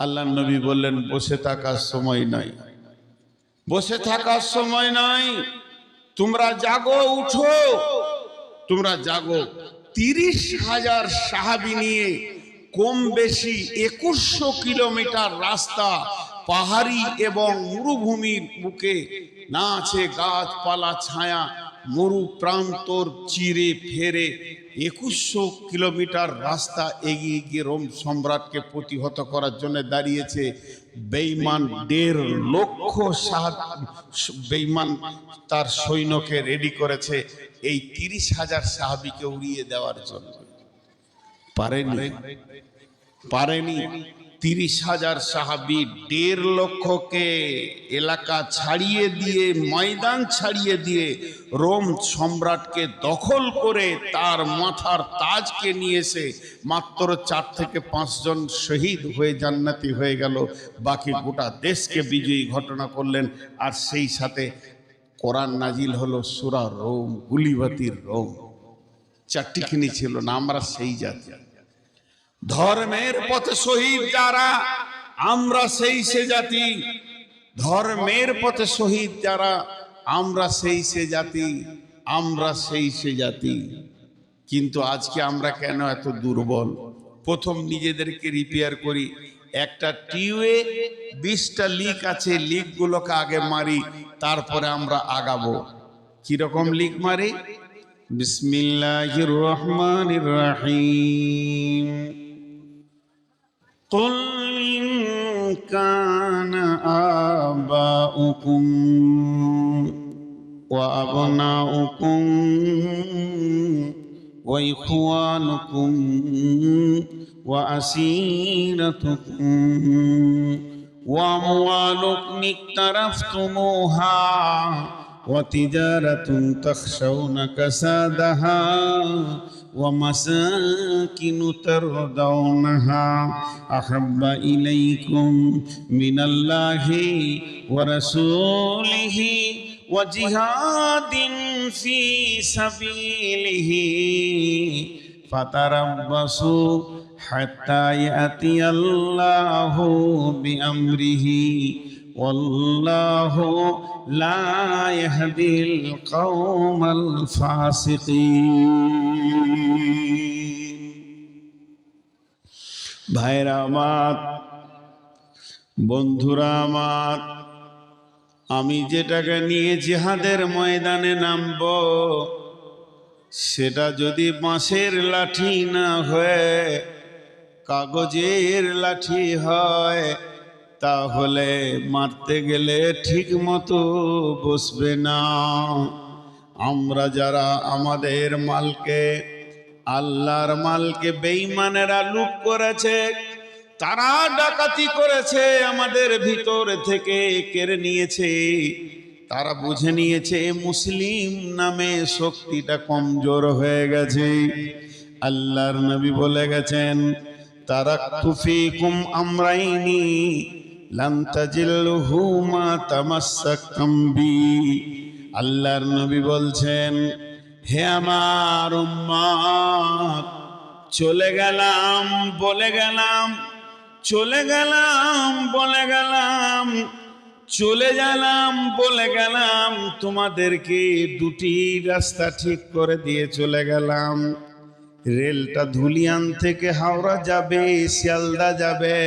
আল্লাহ নবী বললেন, বসে থাকার সময় নাই। বসে থাকার সময় নাই? তোমরা জাগো, উঠো। তোমরা জাগো। তিরিশ হাজার সাহাবি নিয়ে কম বেশি একুশশো কিলোমিটার রাস্তা পাহাড়ি এবং মরুভূমির বুকে না আছে গাছপালা ছায়া মরু প্রান্তর চিরে ফেরে একুশশো কিলোমিটার রাস্তা এগিয়ে গিয়ে রোম সম্রাটকে প্রতিহত করার জন্য দাঁড়িয়েছে বেইমান দেড় লক্ষ বেইমান তার সৈন্যকে রেডি করেছে এই তিরিশ হাজার সাহাবিকে উড়িয়ে দেওয়ার জন্য। পারেনি পারেনি। তিরিশ হাজার সাহাবি দেড় লক্ষকে এলাকা ছাড়িয়ে দিয়ে, ময়দান ছাড়িয়ে দিয়ে রোম সম্রাটকে দখল করে তার মাথার তাজকে নিয়ে এসে মাত্র চার থেকে পাঁচজন শহীদ হয়ে জান্নাতি হয়ে গেল। বাকি গোটা দেশকে বিজয়ী ঘটনা করলেন। আর সেই সাথে কোরআন নাজিল হলো সুরা রোম, গুলিবাতির রোম। চারটিখানি ছিল না আমরা সেই জাতি। ধর্মের পথে শহীদ যারা, আমরা সেই সে জাতি। ধর্মের পথে শহীদ যারা, আমরা সেই সে জাতি, আমরা সেই সে জাতি। কিন্তু আজকে আমরা কেন এত দুর্বল? প্রথম নিজেদেরকে রিপেয়ার করি। একটা টিউয়ে বিশটা লিক আছে লিকগুলোকে আগে মারি, তারপরে আমরা আগাবো। কীরকম লিক মারি? বিসমিল্লাহির রহমানির রহিম। قل إن كان آباؤكم وأبناؤكم وإخوانكم وأسيرتكم وأموالكم اقترفتموها وتجارة تخشون كسادها ومساكن ترضونها أحب إليكم من الله ورسوله وجهاد في سبيله فتربصوا حتى يأتي الله بأمره والله لا يهدي القوم الفاسقين ভাইরা আমার বন্ধুরা আমার আমি যেটাকে নিয়ে জিহাদের ময়দানে নামব সেটা যদি বাঁশের লাঠি না হয়ে কাগজের লাঠি হয়, তাহলে মারতে গেলে ঠিক মতো বসবে না। আমরা যারা আমাদের মালকে, আল্লাহর মালকে বেঈমানেরা লুপ করেছে, তারা ডাকাতি করেছে, আমাদের ভিতর থেকে কেড়ে নিয়েছে। তারা বুঝে নিয়েছে মুসলিম নামে শক্তিটা কমজোর হয়ে গেছে। আল্লাহর নবী বলে গেছেন আমরাইনি আল্লাহর নবী বলছেন, হে আমার চলে গেলাম, বলে গেলাম, চলে গেলাম, বলে গেলাম, চলে গেলাম, বলে গেলাম, তোমাদেরকে দুটি রাস্তা ঠিক করে দিয়ে চলে গেলাম। রেলটা ধুলিয়ান থেকে হাওড়া যাবে, শিয়ালদা যাবে।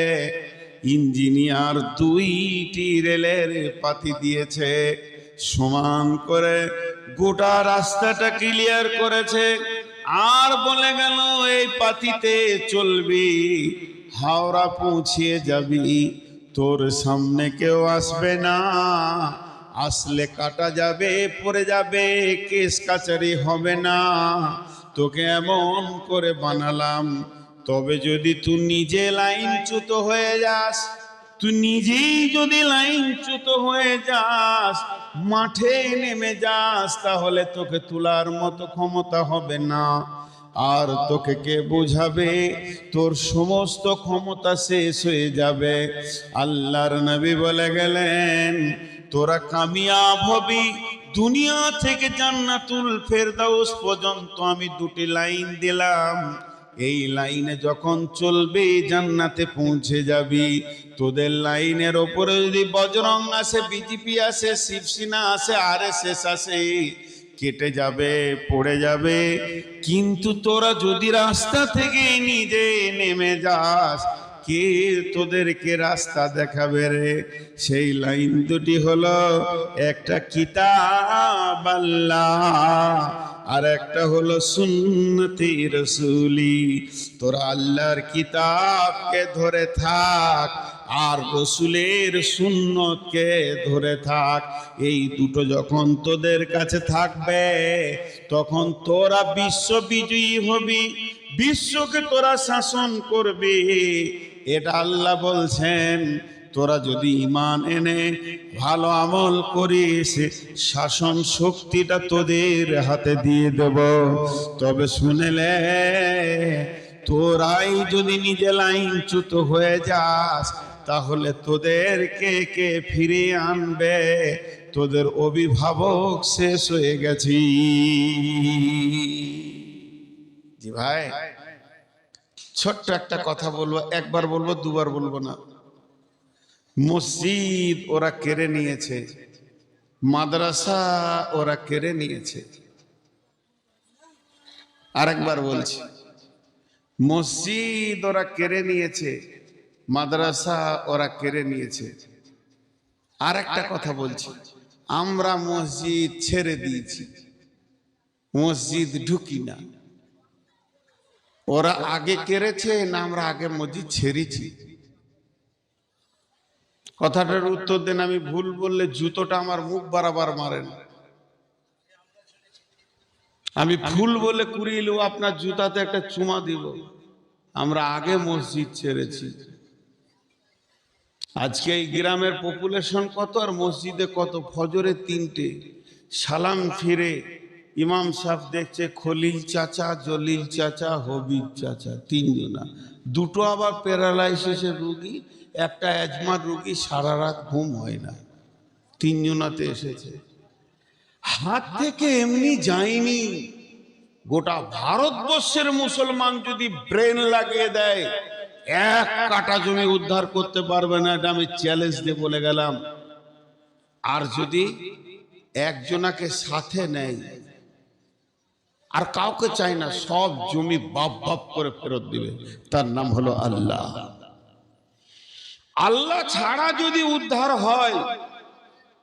ইঞ্জিনিয়ার দুইটি রেলের পাতি দিয়েছে, সমান করে গোটা রাস্তাটা ক্লিয়ার করেছে। আর বলে গেল, এই পাতিতে চলবি, হাওড়া পৌঁছিয়ে যাবি। তোর সামনে কেউ আসবে না। আসলে কাটা যাবে, পড়ে যাবে, কেস কাচারি হবে না। তোকে এমন করে বানালাম, তবে যদি তুই নিজে লাইনচ্যুত হয়ে যাস, তুই নিজেই যদি লাইনচ্যুত হয়ে যাস, মাঠে নেমে যাস, তাহলে তোকে তোলার মতো ক্ষমতা হবে না। আর তোকে কে বোঝাবে? তোর সমস্ত ক্ষমতা শেষ হয়ে যাবে। আল্লাহর নবী বলে গেলেন, তোরা কামিয়াব হবি দুনিয়া থেকে জান্নাতুল ফেরদাউস পর্যন্ত আমি দুটি লাইন দিলাম। এই লাইনে যখন চলবে, জান্নাতে পৌঁছে যাবি। তোদের লাইনের ওপরে যদি বজরং আসে, বিজেপি আসে, শিবসেনা আসে আর এস আসে, কেটে যাবে, পড়ে যাবে। কিন্তু তোরা যদি রাস্তা থেকে নিজে নেমে যাস কে তোদেরকে রাস্তা দেখাবে রে? সেই লাইন দুটি হলো, একটা কিতাব আল্লাহ আর একটা হলো সুন্নতি রসুলি। তোরা আল্লাহর কিতাবকে ধরে থাক আর রসুলের সুন্নতকে ধরে থাক। এই দুটো যখন তোদের কাছে থাকবে, তখন তোরা বিশ্ব বিজয়ী হবি, বিশ্বকে তোরা শাসন করবি। এটা আল্লাহ বলছেন, তোরা যদি ইমান এনে ভালো আমল করিস, শাসন শক্তিটা তোদের হাতে দিয়ে দেব। তবে শুনেলে, তোরাই যদি নিজে লাইনচ্যুত হয়ে যাস, তাহলে তোদেরকে কে ফিরে আনবে? তোদের অভিভাবক শেষ হয়ে গেছি। জি ভাই। ছোট্ট একটা কথা বলব, একবার বলব, দুবার বলব না। মসজিদ ওরা কেড়ে নিয়েছে, মাদ্রাসা ওরা কেড়ে নিয়েছে। আরেকবার বলছি, মসজিদ ওরা কেড়ে নিয়েছে, মাদ্রাসা ওরা কেড়ে নিয়েছে। আর একটা কথা বলছি, আমরা মসজিদ ছেড়ে দিয়েছি, মসজিদ ঢুকি না। ওরা আগে কেড়েছে, না আমরা আগে মসজিদ ছেড়েছি। কথাটার উত্তর দেন, আমি ভুল বললে জুতোটা আমার মুখ বারাবার মারেন। আমি ভুল বলে কুড়িলেও আপনার জুতাতে একটা চুমা দিব। আমরা আগে মসজিদ ছেড়েছি। আজকে এই গ্রামের পপুলেশন কত আর মসজিদে কত? ফজরে তিনটে, সালাম ফিরে ইমাম সাহেব দেখছে খলিল চাচা, জলিল চাচা, হবিব চাচা, তিনজনা। দুটো আবার প্যারালাইসিসের রুগী, একটা অ্যাজমার রুগী, সারা রাত ঘুম হয় না। তিনজনাতে এসেছে। হাত থেকে এমনি যায়নি। গোটা ভারতবর্ষের মুসলমান যদি ব্রেন লাগিয়ে দেয়, এক কাটা জমি উদ্ধার করতে পারবে না, এটা আমি চ্যালেঞ্জ দিয়ে বলে গেলাম। আর যদি একজনাকে সাথে নেয় আর কাউকে চাই না, সব জমি বাপ বাপ করে ফেরত দিবে। তার নাম হলো আল্লাহ। আল্লাহ ছাড়া যদি উদ্ধার হয়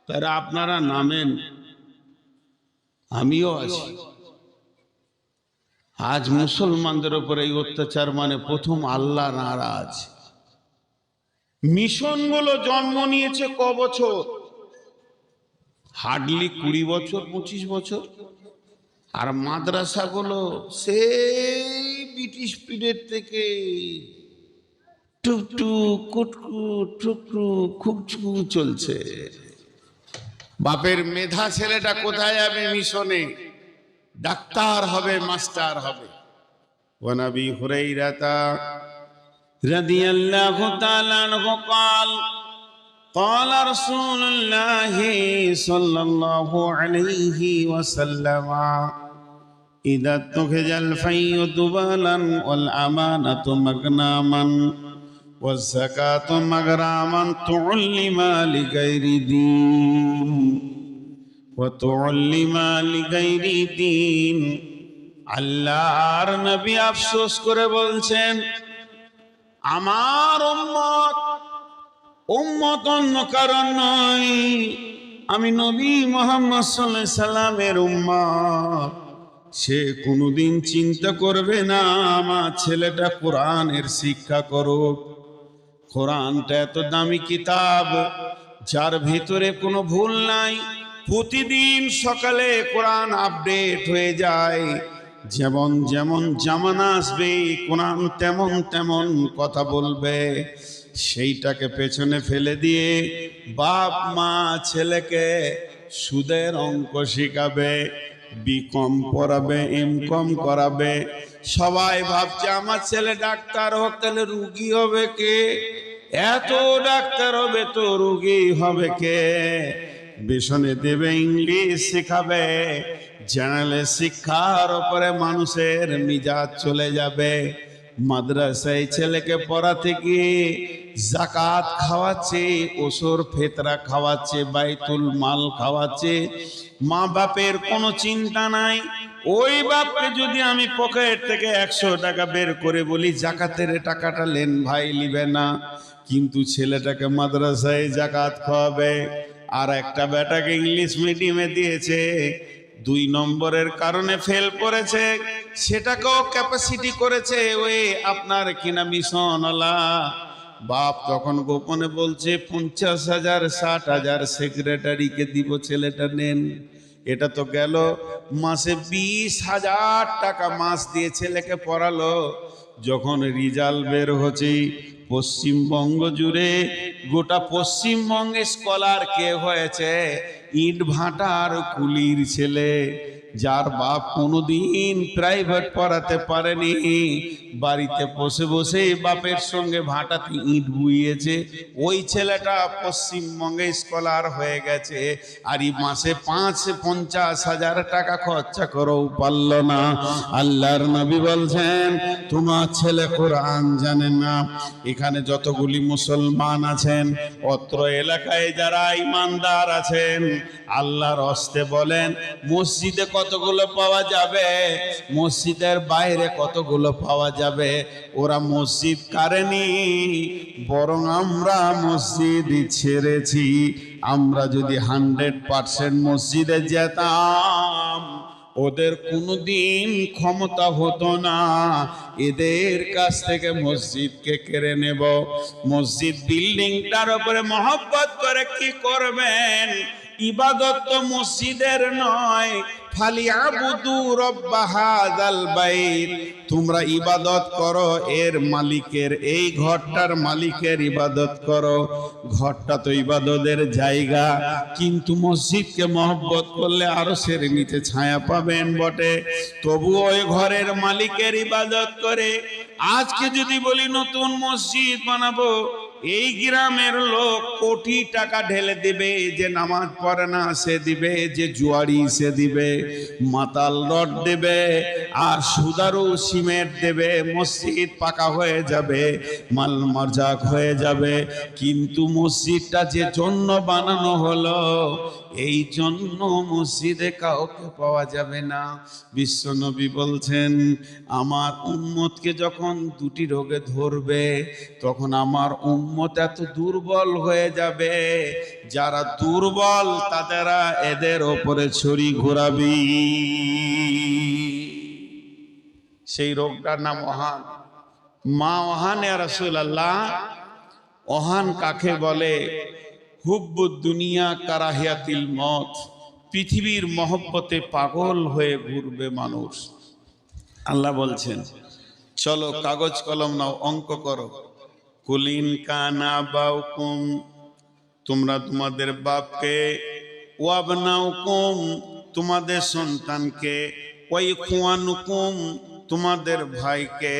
তারা আপনারা নামেন, আমিও আছি। আজ মুসলমানদের উপরে এই অত্যাচার মানে প্রথম আল্লাহ নারাজ। মিশনগুলো জন্ম নিয়েছে ক বছর? হার্ডলি কুড়ি বছর, পঁচিশ বছর? আর মাদ্রাসাগুলো সেই ব্রিটিশ পিরিয়ড থেকে টুকটু কুটকু টুকটু খুবচু চলছে বাপের মেধা ছেলেটা কোথায় যাবে মিশনে ডাক্তার হবে মাস্টার হবে ওয়ানাবি হুরাইরাতা রাদিয়াল্লাহু তাআলা আনহু قال قال رسول الله صلى الله عليه وسلم إذا اتخذ الفي دبالا والأمانة مغناما والزكاة مغراما تعلم لغير دين وتعلم لغير دين আল্লাহর নবী আফসোস করে বলছেন আমার উম্মত উম্মত অন্য কারণ নয় আমি নবী মোহাম্মদ সাল্লাহ সাল্লামের উম্মত সে কোনোদিন চিন্তা করবে না আমার ছেলেটা কোরআনের শিক্ষা করুক। কোরআনটা এত দামি কিতাব, যার ভিতরে কোনো ভুল নাই। প্রতিদিন সকালে কোরআন আপডেট হয়ে যায়। যেমন যেমন জামানা আসবে, কোরআন তেমন তেমন কথা বলবে। সেইটাকে পেছনে ফেলে দিয়ে বাপ, মা, ছেলেকে সুদের অঙ্ক শিখাবে। বিকম পড়াবে এম কম করাবে। সবাই ভাবছে, আমার ছেলে ডাক্তার হোক, তাহলে রুগী হবে কে? এত ডাক্তার হবে তো রুগী হবে কে? বেসনে দেবে, ইংলিশ শেখাবে। জানালে শিক্ষার উপরে মানুষের মিজাজ চলে যাবে। মাদ্রাসায় ছেলেকে পড়াতে গিয়ে জাকাত খাওয়াচ্ছে, ওসর ফেতরা খাওয়াচ্ছে, বাইতুল মাল খাওয়াচ্ছে, মা বাপের কোনো চিন্তা নাই। ওই বাপকে যদি আমি পকেট থেকে একশো টাকা বের করে বলি, জাকাতের টাকাটা লেন ভাই লিবে না। কিন্তু ছেলেটাকে মাদ্রাসায় জাকাত খাওয়াবে, আর একটা বেটাকে ইংলিশ মিডিয়ামে দিয়েছে, দুই নম্বরের কারণে ফেল করেছে, সেটাকেও ক্যাপাসিটি করেছে ওই আপনার কিনা মিশনওয়ালা বাপ তখন গোপনে বলছে, পঞ্চাশ হাজার, ষাট হাজার সেক্রেটারিকে দিব ছেলেটা নেন। এটা তো গেল, মাসে বিশ হাজার টাকা মাস দিয়ে ছেলেকে পড়ালো। যখন রিজাল্ট বের হচ্ছে, পশ্চিমবঙ্গ জুড়ে গোটা পশ্চিমবঙ্গে স্কলার কে হয়েছে? ইট ভাটার কুলির ছেলে। যার বাপ কোনোদিন প্রাইভেট পড়াতে পারেনি। বাড়িতে বসে বসে বাপের সঙ্গে ভাটাতে ইট বুইয়েছে ওই ছেলেটা পশ্চিমবঙ্গে স্কলার হয়ে গেছে। আর এই মাসে পাঁচ পঞ্চাশ হাজার টাকা খরচা করেও পারল না। আল্লাহর নবী বলছেন, তোমার ছেলে কোরআন জানে না। এখানে যতগুলি মুসলমান আছেন, অত্র এলাকায় যারা ইমানদার আছেন, আল্লাহর হস্তে বলেন, মসজিদে কতগুলো পাওয়া যাবে? মসজিদের বাইরে কতগুলো পাওয়া যাবে? ওরা মসজিদ কারেনি, বরং আমরা মসজিদ ছেড়েছি। আমরা যদি হান্ড্রেড পার্সেন্ট মসজিদে যেতাম, ওদের কোনোদিন ক্ষমতা হতো না। এদের কাছ থেকে মসজিদকে কেড়ে নেব। মসজিদ বিল্ডিংটার উপরে মহব্বত করে কি করবেন? ইবাদত তো মসজিদের নয় তোমরা ইবাদত করো, এর মালিকের, এই ঘরটার মালিকের ইবাদত করো। ঘরটা তো ইবাদতের জায়গা, কিন্তু মসজিদকে মহব্বত করলে আরও সের নিচে ছায়া পাবেন বটে। তবু ওই ঘরের মালিকের ইবাদত করে। আজকে যদি বলি নতুন মসজিদ বানাবো এই গ্রামের লোক কোটি টাকা ঢেলে দিবে, যে নামাজ পড়ে না সে দিবে, যে জুয়ারি সে দিবে, মাতাল রড দেবে, আর সুদারু সিমেন্ট দেবে, মসজিদ পাকা হয়ে যাবে, মাল মজাক হয়ে যাবে। কিন্তু মসজিদটা যে জন্য বানানো হলো, এই জন্য মসজিদে কাউকে পাওয়া যাবে না। বিশ্বনবী বলছেন, আমার উম্মতকে যখন দুটি রোগে ধরবে, তখন আমার উম্মত এত দুর্বল হয়ে যাবে, যারা দুর্বল তাদেরা এদের ওপরে ছড়ি ঘোরাবি। সেই রোগটার নাম অহান মা অহান রসুল আল্লাহ অহান কাকে বলে? হুব্বুদ দুনিয়া কারাহিয়াতিল মত, পৃথিবীর মহব্বতে পাগল হয়ে ঘুরবে মানুষ। আল্লাহ বলছেন, চলো কাগজ কলম নাও, অঙ্ক করো। কুলিন কানা বাউকুম, তোমরা তোমাদের বাপকে ওয়াবনাউকুম তোমাদের সন্তানকে ওই খুয়ানুকুম, তোমাদের ভাইকে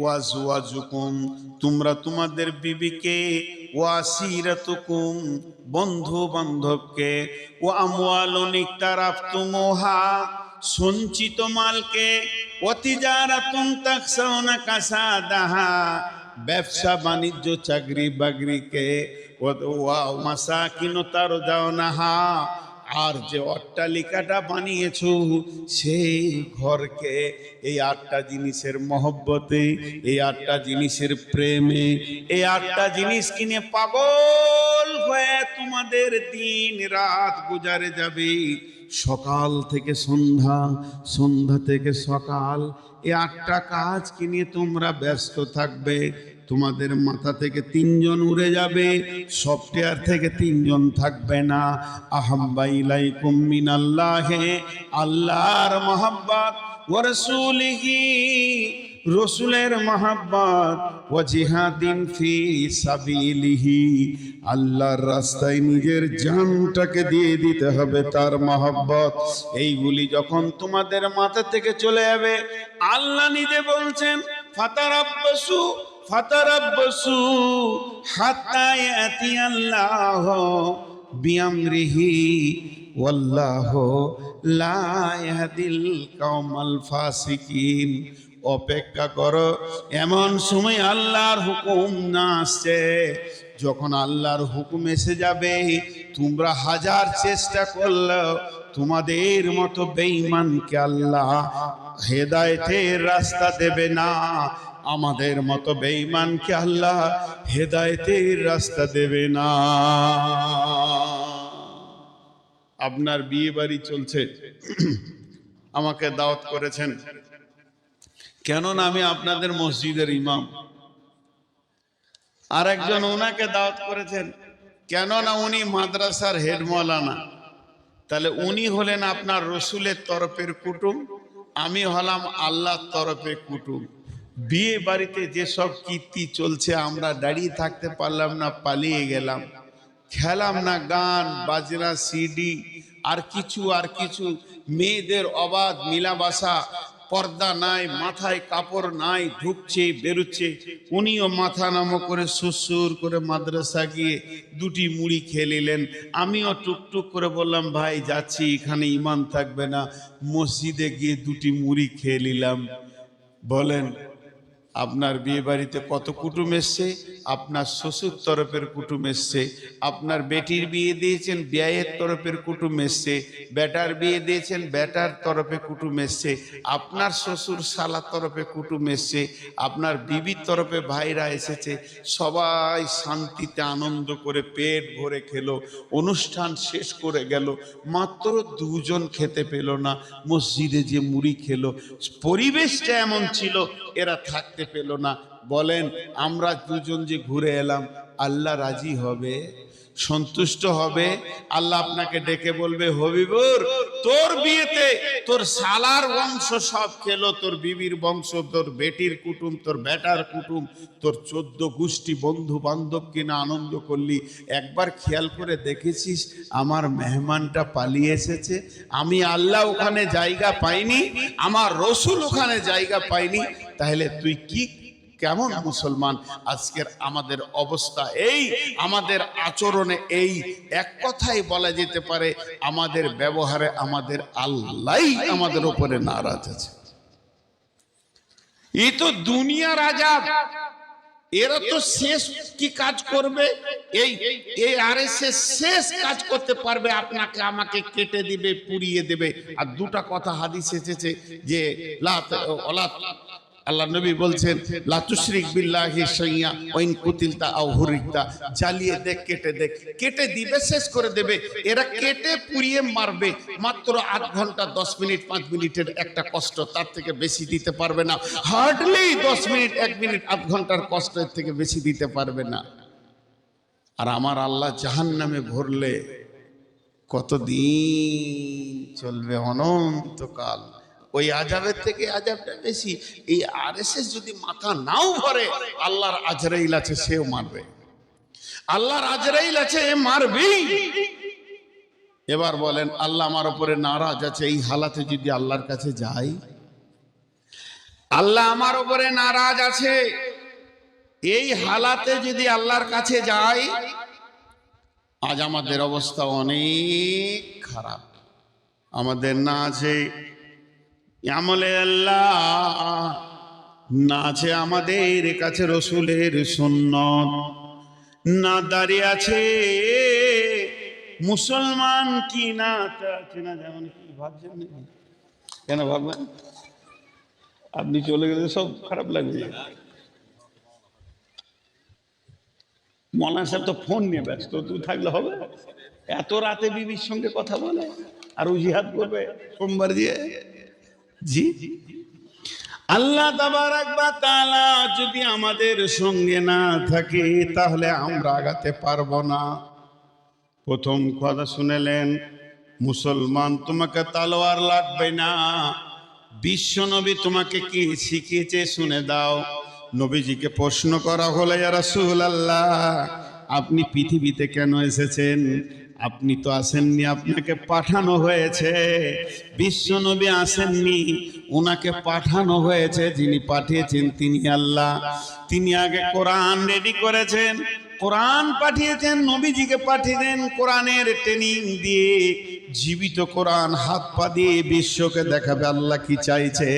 ওয়াজুয়াজুকুম তোমরা তোমাদের বিবিকে ওয়াসিরাতুকুম বন্ধু বান্ধবকে ও আমওয়ালুনিক তারাফতুমুহা সঞ্চিত মালকে অতিজারাতুন তাকসাউনা কাসাদাহা ব্যবসা বাণিজ্য, চাকরি বাকরিকে মাসাকিন তার যাও নাহা আর যে অট্টালিকাটা বানিয়েছ সেই ঘরকে এই আটটা জিনিসের মহব্বতে, এই আটটা জিনিসের প্রেমে, এই আটটা জিনিস কিনে পাগল হয়ে তোমাদের দিন রাত গুজারে যাবে। সকাল থেকে সন্ধ্যা সন্ধ্যা থেকে সকাল। এ আটটা কাজ কি নিয়ে তোমরা ব্যস্ত থাকবে? তোমাদের মাথা থেকে তিনজন উড়ে যাবে, সফটওয়্যার থেকে তিনজন থাকবে না। আহাম্বাইলাইকুম মিনাল্লাহে, আল্লাহর মহাব্বত ওরসুলিহি রসুলের মহাব্বত ও জিহাদিন ফি সাবিলিহি। আল্লাহর রাস্তায় নিজের জানটাকে দিয়ে দিতে হবে তার মহব্বত। এইগুলি যখন তোমাদের মাথা থেকে চলে যাবে, আল্লাহ নিজে বলছেন, ফাতারাব্বাসু ফাতারাব্বাসু, হাত্তা ইয়াতি আল্লাহ বিআমরিহি, ওয়াল্লাহু লা ইয়াহদিল কওমাল ফাসিকিন। অপেক্ষা করো। এমন সময় আল্লাহর হুকুম না আসছে। যখন আল্লাহর হুকুম এসে যাবে, তোমরা হাজার চেষ্টা করলেও তোমাদের মতো বেঈমানকে আল্লাহ হেদায়েতের রাস্তা দেবে না। আমাদের মতো বেঈমানকে আল্লাহ হেদায়েতের রাস্তা দেবে না। আপনার বিয়ে বাড়ি চলছে। আমাকে দাওয়াত করেছেন। কেননা আমি আপনাদের মসজিদের ইমাম। আর একজন ওনাকে দাওয়াত করেছেন, কেননা উনি মাদ্রাসার হেড মৌলানা। তাহলে উনি হলেন আপনার রসুলের তরফের কুটুম, আমি হলাম আল্লাহর তরফে কুটুম। বিয়ে বাড়িতে যেসব কীর্তি চলছে, আমরা দাঁড়িয়ে থাকতে পারলাম না, পালিয়ে গেলাম। খেলাম না, গান, বাজনা, সিডি, আর কিছু আর কিছু। মেয়েদের অবাধ মিলাবাসা পর্দা নাই, মাথায় কাপড় নাই, ঢুকছে, বেরুচ্ছে। উনিও মাথা নামো করে সুসুর করে মাদ্রাসা গিয়ে দুটি মুড়ি খেলিলেন আমিও টুকটুক করে বললাম, ভাই, যাচ্ছি, এখানে ইমান থাকবে না। মসজিদে গিয়ে দুটি মুড়ি খেয়ে নিলাম। বলেন আপনার বিয়ে বাড়িতে কত কুটুম এসছে? আপনার শ্বশুর তরফের কুটুম এসছে। আপনার বেটির বিয়ে দিয়েছেন, বিয়ের তরফের কুটুম এসছে। বেটার বিয়ে দিয়েছেন, বেটার তরফে কুটুম এসছে। আপনার শ্বশুর শালার তরফে কুটুম এসছে। আপনার বিবির তরফে ভাইরা এসেছে। সবাই শান্তিতে আনন্দ করে পেট ভরে খেলো। অনুষ্ঠান শেষ করে গেল। মাত্র দুজন খেতে পেল না। মসজিদে যে মুড়ি খেলো। পরিবেশটা এমন ছিল, এরা থাকতে পেল না। বলেন, আমরা দুজন যে ঘুরে এলাম, আল্লাহ রাজি হবে, সন্তুষ্ট হবে। আল্লাহ আপনাকে ডেকে বলবে, হবিবুর, তোর বিয়েতে তোর সালার বংশ সব খেলো, তোর বিবির বংশ, তোর বেটির কুটুম, তোর বেটার কুটুম, তোর চোদ্দ গোষ্ঠী বন্ধু বান্ধব কিনা আনন্দ করলি। একবার খেয়াল করে দেখেছিস, আমার মেহমানটা পালিয়ে এসেছে। আমি আল্লাহ ওখানে জায়গা পাইনি, আমার রসুল ওখানে জায়গা পাইনি তাহলে তুই কি কেমন মুসলমান? আজকের আমাদের অবস্থা এই, আমাদের আচরণে এই। এক কথাই বলা যেতে পারে, আমাদের ব্যবহারে আমাদের আল্লাহ আমাদের উপরে নারাজ আছে। এই তো দুনিয়ার আজাদ এরা তো শেষ কি কাজ করবে? এই এই আর শেষ কাজ করতে পারবে, আপনাকে আমাকে কেটে দিবে, পুড়িয়ে দেবে। আর দুটা কথা হাদিস এসেছে যে আল্লাহ নবী বলছেন লাতুশরিক বিল্লাহি শাইয়া ওয়াইন কুতিলতা আও হুরিকতা জ্বালিয়ে দেখ, কেটে দেখ। কেটে দিবে, শেষ করে দেবে। এরা কেটে পুড়িয়ে মারবে। মাত্র আধ ঘণ্টা, দশ মিনিট, পাঁচ মিনিটের একটা কষ্ট তার থেকে বেশি দিতে পারবে না। হার্ডলি দশ মিনিট, এক মিনিট, আধ ঘণ্টার কষ্টের থেকে বেশি দিতে পারবে না। আর আমার আল্লাহ জাহান নামে ভরলে কতদিন চলবে অনন্তকাল? ওই আজাবের থেকে আজাবটা বেশি। এই আর যদি মাথা নাও ভরে, আল্লাহর আজরাইল আছে, সেও মারবে। আল্লাহর আজরাইল আছে, এ মারবেই এবার বলেন, আল্লাহ আমার উপরে নারাজ আছে, এই হালাতে যদি আল্লাহর কাছে যাই? আল্লাহ আমার উপরে নারাজ আছে, এই হালাতে যদি আল্লাহর কাছে যাই, আজ আমাদের অবস্থা অনেক খারাপ। আমাদের না আছে আমলে আল্লাহ, না আছে আমাদের কাছে রসুলের সুন্নত, না দাঁড়িয়ে আছে মুসলমান কি না তা আছে না। যেমন কি ভাবছেন? কেন ভাববেন? আপনি চলে গেলে সব খারাপ লাগবে। মৌলানা সাহেব তো ফোন নিয়ে ব্যস্ত, তুই থাকলে হবে। এত রাতে বিবির সঙ্গে কথা বলে, আর উজিহাত করবে, সোমবার দিয়ে। জি? আল্লাহ তাআলা যদি আমাদের সঙ্গে না থাকে, তাহলে আমরা আগাতে পারব না। প্রথম কথা শুনেলেন, মুসলমান তোমাকে তালোয়ার লাগবে না। বিশ্ব নবী তোমাকে কি শিখিয়েছে শুনে দাও। নবীজিকে প্রশ্ন করা হলো রাসূলুল্লাহ, আপনি পৃথিবীতে কেন এসেছেন? আপনি তো আসেননি, আপনাকে পাঠানো হয়েছে। বিশ্বনবী আসেননি, ওনাকে পাঠানো হয়েছে, যিনি পাঠিয়েছেন তিনি আল্লাহ। তিনি আগে কোরআন রেডি করেছেন কোরআন পাঠিয়েছেন, নবীজিকে পাঠিয়েছেন কোরআনের ট্রেনিং দিয়ে। জীবিত কোরআন হাত পা দিয়ে বিশ্বকে দেখাবে, আল্লাহ কি চাইছে?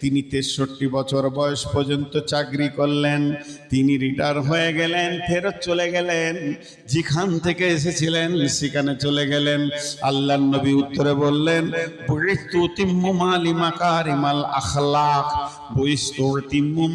তিনি তেষট্টি বছর বয়স পর্যন্ত চাকরি করলেন, তিনি রিটায়ার হয়ে গেলেন, ফেরত চলে গেলেন, যেখান থেকে এসেছিলেন সেখানে চলে গেলেন। আল্লাহ নবী উত্তরে বললেন বইস্তু তিম্মু মালিমাকারিমাল আখলাক বইস্তু তিম্মু